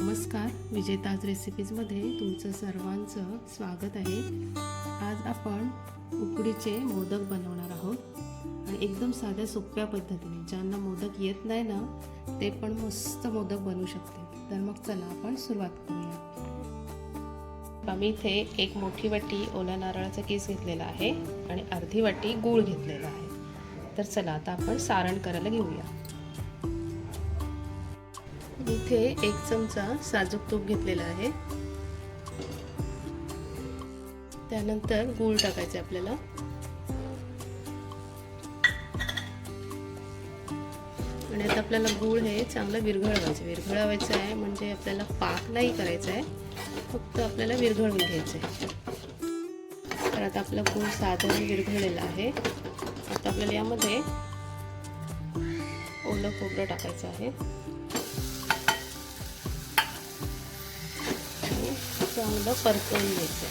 नमस्कार विजेताज रेसिपीजमध्ये तुमचं सर्वांचं स्वागत आहे. आज आपण उकडीचे मोदक बनवणार आहोत. आणि एकदम साध्या सोप्या पद्धतीने. ज्यांना मोदक येत नाही ना ते पण मस्त मोदक बनवू शकते. तर मग चला आपण सुरुवात करूया. आम्ही इथे एक मोठी वाटी ओल्या नारळाचा केस घेतलेला आहे आणि अर्धी वाटी गूळ घेतलेला आहे. तर चला आता आपण सारण करायला घेऊया. इथे एक चमचा साजूक तूप घेतलेला आहे. त्यानंतर गूळ टाकायचे आपल्याला. आणि आता आपल्याला गूळ हे चांगलं विरघळवायचं. विरघळवायचं आहे म्हणजे आपल्याला पाक नाही करायचा आहे. फक्त आपल्याला विरघळून घ्यायचं आहे. तर आता आपला गूळ साधारण विरघळलेला आहे. आता आपल्याला यामध्ये ओलं खोबरं टाकायचं आहे. चांगलं परतवून घ्यायचं.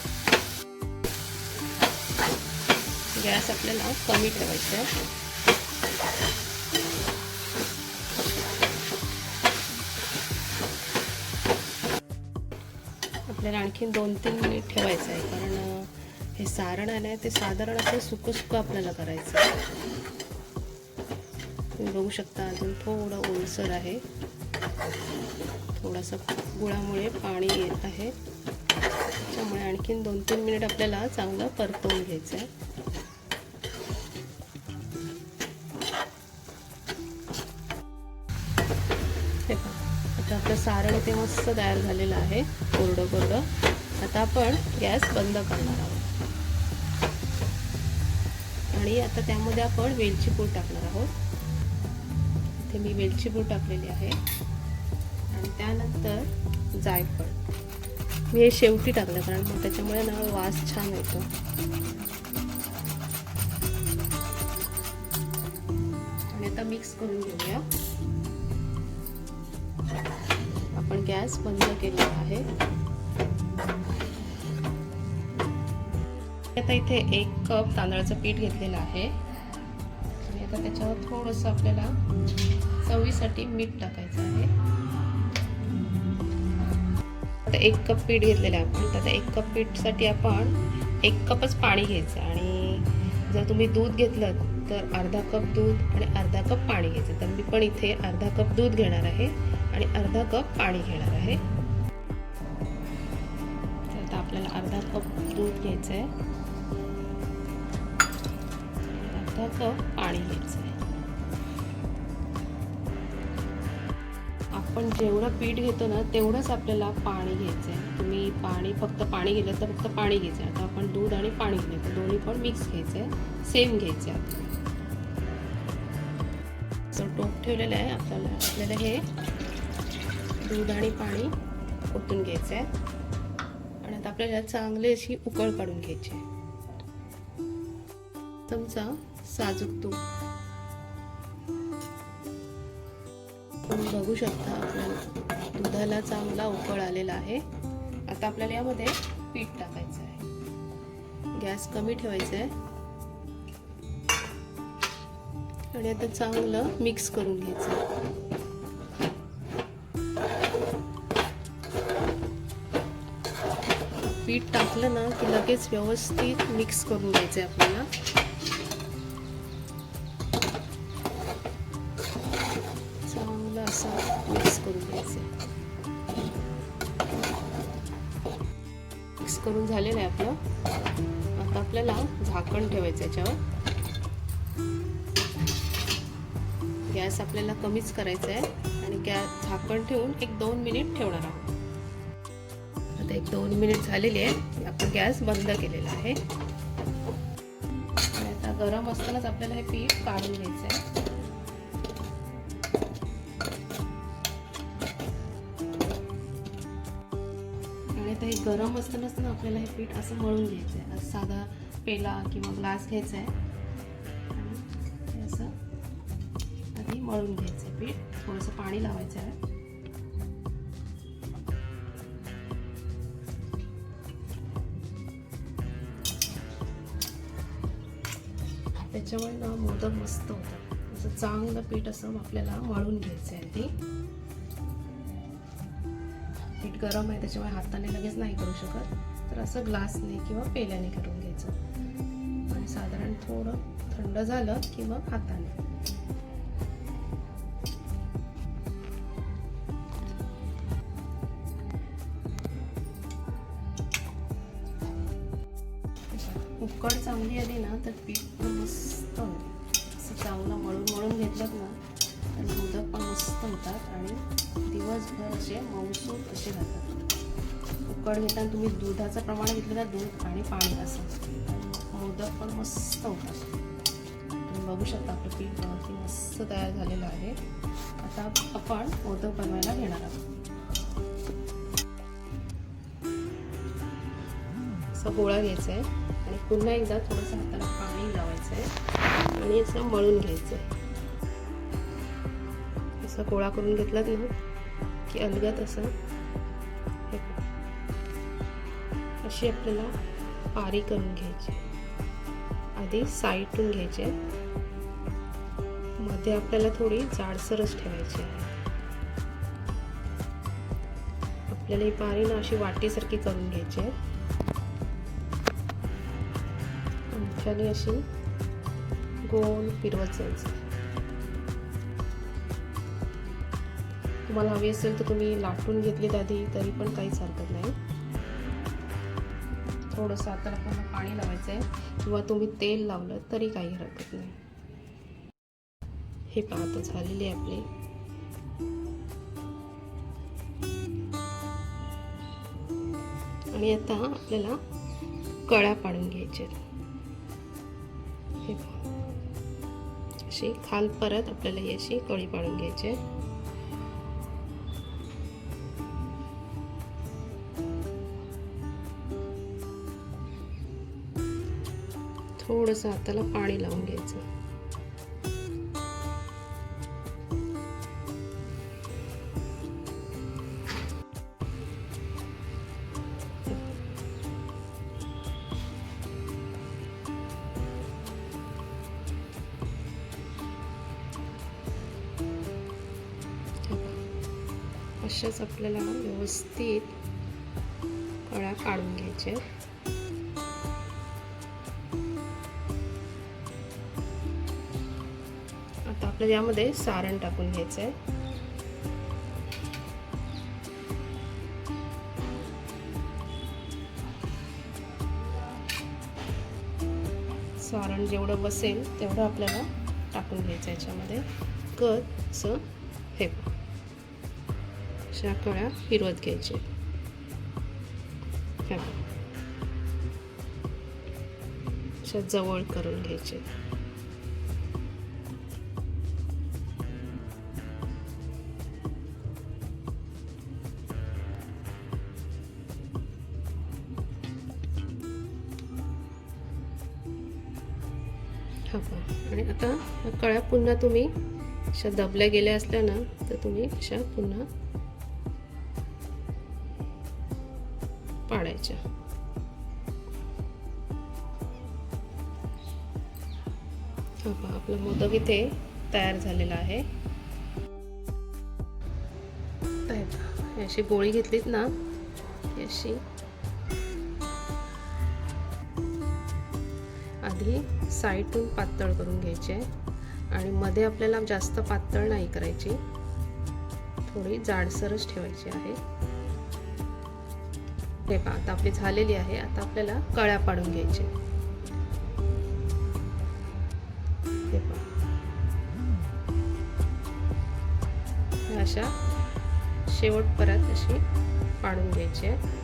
गॅस आपल्याला कमी ठेवायचा आहे. आपल्याला आणखीन दोन तीन मिनिट ठेवायचं आहे कारण हे सारण आहे ना ते साधारण असं सुकं सुकं आपल्याला करायचं आहे. तुम्ही बघू शकता अजून थोडं ओलसर आहे. थोडासा गुळामुळे पाणी येत आहे. त्यामुळे आणखीन दोन तीन मिनिट आपल्याला चांगलं परतवून घ्यायचं आहे हे आता आपलं सारण इथे मस्त तयार झालेलं आहे कोरडं कोरडं. आता आपण गॅस बंद करणार आहोत. आणि आता त्यामध्ये आपण वेलची पूड टाकणार आहोत. इथे मी वेलची पूड टाकलेली आहे. आणि त्यानंतर जायफळ. मी हे शेवटी टाकलं कारण मग त्याच्यामुळे ना वास छान येतो. आणि आता मिक्स करून घेऊया. आपण गॅस बंद केलेला आहे. आता इथे एक कप तांदळाचं पीठ घेतलेलं आहे. आणि आता त्याच्यावर थोडंसं आपल्याला चवीसाठी मीठ टाकायचं तर एक कप पीठ घेतलेलं आहे आपण. तर आता एक कप पीठसाठी आपण एक कपच पाणी घ्यायचं आणि जर तुम्ही दूध घेतलं तर अर्धा कप दूध आणि अर्धा कप पाणी घ्यायचं. तर मी पण इथे अर्धा कप दूध घेणार आहे आणि अर्धा कप पाणी घेणार आहे. तर आता आपल्याला अर्धा कप दूध घ्यायचं आहे अर्धा कप पाणी घ्यायचं आहे आपण जेवढं पीठ घेतो ना तेवढंच आपल्याला पाणी घ्यायचं आहे. तुम्ही पाणी फक्त पाणी घेतलं तर फक्त पाणी घ्यायचं आहे. आता आपण दूध आणि पाणी घेतलं तर दोन्ही पण मिक्स घ्यायचं आहे. सेम घ्यायचं आहे आपल्याला. टोप ठेवलेलं आहे. आपल्याला आपल्याला हे दूध आणि पाणी ओतून घ्यायचं आहे. आणि आता आपल्याला चांगली अशी उकळ काढून घ्यायची आहे. चमचा साजूक तूप. बघू शकता आपल्याला. दुधाला चांगला उकळ आलेला आहे. आता आपल्याला यामध्ये पीठ टाकायचं आहे. गॅस कमी ठेवायचा आहे. आणि आता चांगलं मिक्स करून घ्यायचं पीठ टाकलं ना की लगेच व्यवस्थित मिक्स करून घ्यायचं आहे आपल्याला. मिक्स करून झालेलं आहे आपलं. आता आपल्याला झाकण ठेवायचं याच्यावर. गॅस आपल्याला कमीच करायचा आहे. आणि गॅस झाकण ठेवून एक दोन मिनिट ठेवणार आहोत. आता एक दोन मिनिट झालेली आहे. आपण गॅस बंद केलेला आहे. आता गरम असतानाच आपल्याला हे पीठ काढून घ्यायचं आहे. गरम असतानाच ना आपल्याला हे पीठ असं मळून घ्यायचं आहे असं साधा पेला किंवा ग्लास घ्यायचा आहे आणि हे असं आधी मळून घ्यायचं आहे पीठ. थोडंसं पाणी लावायचं आहे त्याच्यामुळे ना मोदक मस्त होतात. असं चांगलं पीठ असं आपल्याला मळून घ्यायचं आहे ते पीठ गरम आहे त्याच्यामुळे हाताने लगेच नाही करू शकत. तर असं ग्लासने किंवा पेल्याने करून घ्यायचं. आणि साधारण थोडं थंड झालं की मग हाताने. उकड चांगली आली ना तर पीठ मस्त असं चांगलं मळून मळून घेतलं ना तर मोदक पण मस्त होतात आणि दिवसभर असे मऊसूत असे राहतात उकड घेताना तुम्ही दुधाचं प्रमाण घेतलं तर दूध आणि पाणी असं. मोदक पण मस्त होतात. तुम्ही बघू शकता आपलं पीठ वरती मस्त तयार झालेलं आहे. आता आपण मोदक बनवायला घेणार आहोत. असं गोळा घ्यायचा आहे आणि पुन्हा एकदा थोडंसं हाताला पाणी लावायचं आहे आणि असं मळून घ्यायचं आहे असं गोळा करून घेतलात ना की अलगत असं अशी आपल्याला पारी करून घ्यायची. आधी साईटून घ्यायचे. मध्ये आपल्याला थोडी जाडसरच ठेवायची आहे. आपल्याला ही पारी ना अशी वाटीसारखी करून घ्यायची आहे. आमच्याने अशी गोल फिरवत जायचं तुम्हाला हवी असेल तर तुम्ही लाटून घेतलीत आधी तरी पण काहीच हरकत नाही. थोडंसं आता आपल्याला पाणी लावायचं आहे किंवा तुम्ही तेल लावलं तरी काही हरकत नाही. हे पाहता झालेली आहे आपली. आणि आता आपल्याला कळ्या पाडून घ्यायच्या हे अशी खाल परत आपल्याला ही अशी कळी पाडून घ्यायची आहे. थोडंसं हाताला पाणी लावून घ्यायचं. अशाच आपल्याला व्यवस्थित कळा काढून घ्यायच्या आपल्याला यामध्ये सारण टाकून घ्यायचं आहे सारण जेवढं बसेल तेवढं आपल्याला टाकून घ्यायचं याच्यामध्ये. कत असं हे अशा कळ्या फिरवत घ्यायचे. अशा जवळ करून घ्यायचे. आणि आता कळ्या पुन्हा तुम्ही अशा दबल्या गेल्या असल्या ना तर तुम्ही अशा पुन्हा पाडायच्या. हा आपला मोदक इथे तयार झालेला आहे. अशी गोळी घेतलीत ना अशी. आधी साईडून पातळ करून घ्यायची. आहे आणि मध्ये आपल्याला जास्त पातळ नाही करायची. थोडी जाडसरच ठेवायची आहे. हे पहा आता आपली झालेली आहे. आता आपल्याला कळ्या पाडून घ्यायचे. हे पहा. अशा शेवटपर्यंत अशी पाडून घ्यायची. आहे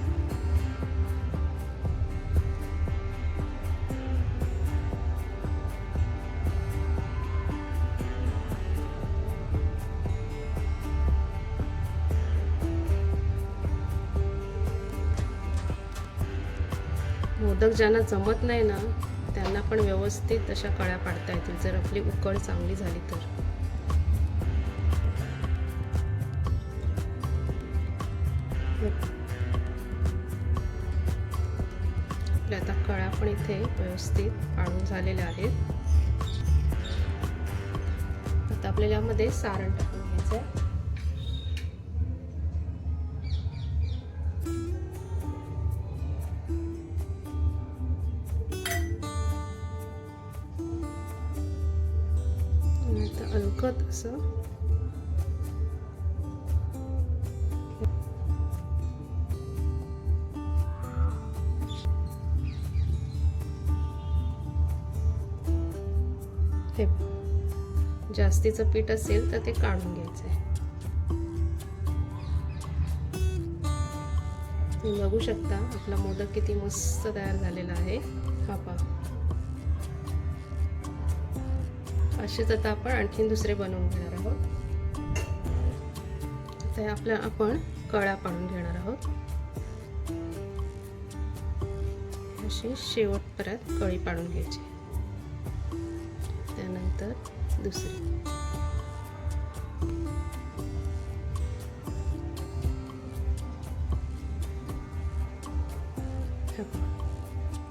मोदक ज्यांना जमत नाही ना त्यांना पण व्यवस्थित अशा कळ्या पाडता येतील. जर आपली उकळ चांगली झाली तर. आपल्या आता कळ्या पण इथे व्यवस्थित पाडून झालेल्या आहेत. आता आपल्याला यामध्ये सारण टाकून घ्यायचं आहे असं? हे जास्तीचं पीठ असेल तर ते काढून घ्यायचं आहे. तुम्ही बघू शकता आपला मोदक किती मस्त तयार झालेला आहे. हा पहा. असेच आता आपण आणखीन दुसरे बनवून घेणार आहोत. तर आपल्या आपण कळ्या पाडून घेणार आहोत. अशी शेवट परत कळी पाडून घ्यायची. त्यानंतर दुसरी.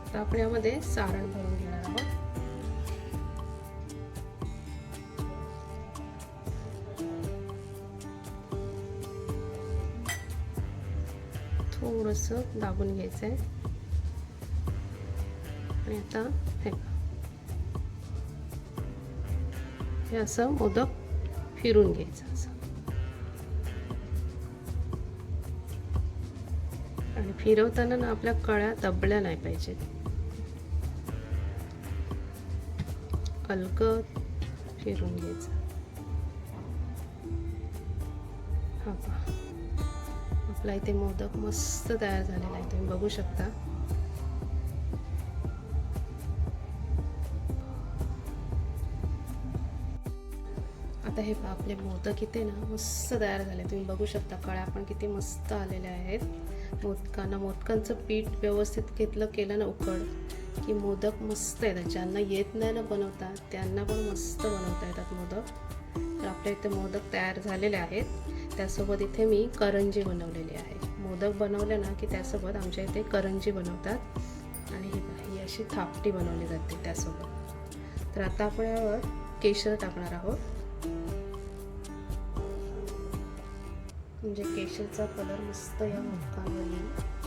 आता आपण यामध्ये सारण भरून थोडस दाबून घ्यायचं आहे आणि आता हे हे असं मोदक फिरून घ्यायचं असं. आणि फिरवताना ना आपल्या कळ्या दबल्या नाही पाहिजेत. अलगद फिरून घ्यायचं. हा पहा. आपला इथे मोदक मस्त तयार झालेला आहे. तुम्ही बघू शकता. आता हे पहा आपले मोदक इथे ना मस्त तयार झाले. तुम्ही बघू शकता कळ्या पण किती मस्त आलेल्या आहेत. मोदकांना मोदकांचं पीठ व्यवस्थित घेतलं केलं ना उकड की मोदक मस्त येतात. ज्यांना येत नाही ना बनवता त्यांना पण मस्त बनवता येतात मोदक. तर आपल्या इथे मोदक तयार झालेले आहेत. त्यासोबत इथे मी करंजी बनवलेली आहे. मोदक बनवले ना की त्यासोबत आमच्या इथे करंजी बनवतात. आणि ही अशी थापटी बनवली जाते त्यासोबत. तर आता आपण यावर केशर टाकणार आहोत. म्हणजे केशरचा कलर मस्त या मोदकांवर येईल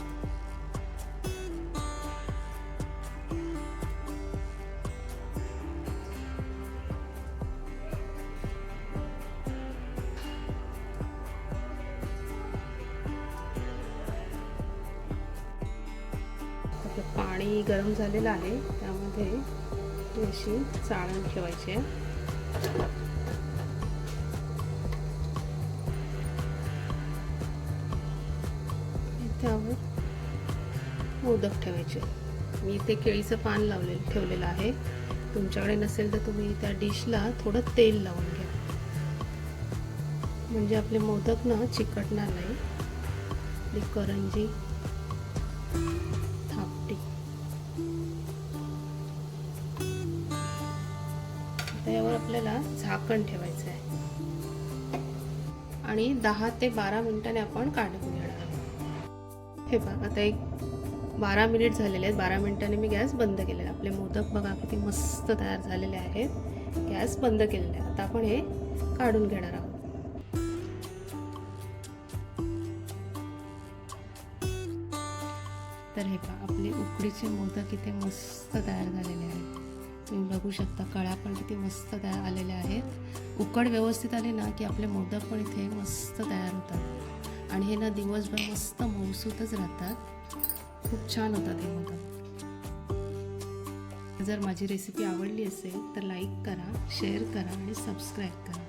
गरम झालेलं आहे. त्यामध्ये अशी चाळण ठेवायची आहे. त्यावर मोदक ठेवायचे. मी इथे केळीचं पान लावलेलं ठेवलेलं आहे. तुमच्याकडे नसेल तर तुम्ही त्या डिशला थोडं तेल लावून घ्या. म्हणजे आपले मोदक ना चिकटणार नाही. करंजी. आता यावर आपल्याला झाकण ठेवायचं आहे. आणि दहा ते बारा मिनिटाने आपण काढून घेणार आहोत. हे बघा आता एक बारा मिनिट झालेले आहेत. बारा मिनिटाने मी गॅस बंद केलेला आहे. आपले मोदक बघा किती मस्त तयार झालेले आहेत. गॅस बंद केलेले आहे. आता आपण हे काढून घेणार आहोत. तर हे पहा आपले उकडीचे मोदक इथे मस्त तयार झालेले आहेत. तुम्ही बघू शकता कळ्या पण किती मस्त तयार आलेल्या आहेत. उकड व्यवस्थित आले ना की आपले मोदक पण इथे मस्त तयार होतात. आणि हे ना दिवसभर मस्त मौसूतच राहतात. खूप छान होतात हे मोदक. जर माझी रेसिपी आवडली असेल तर लाईक करा शेअर करा आणि सबस्क्राईब करा.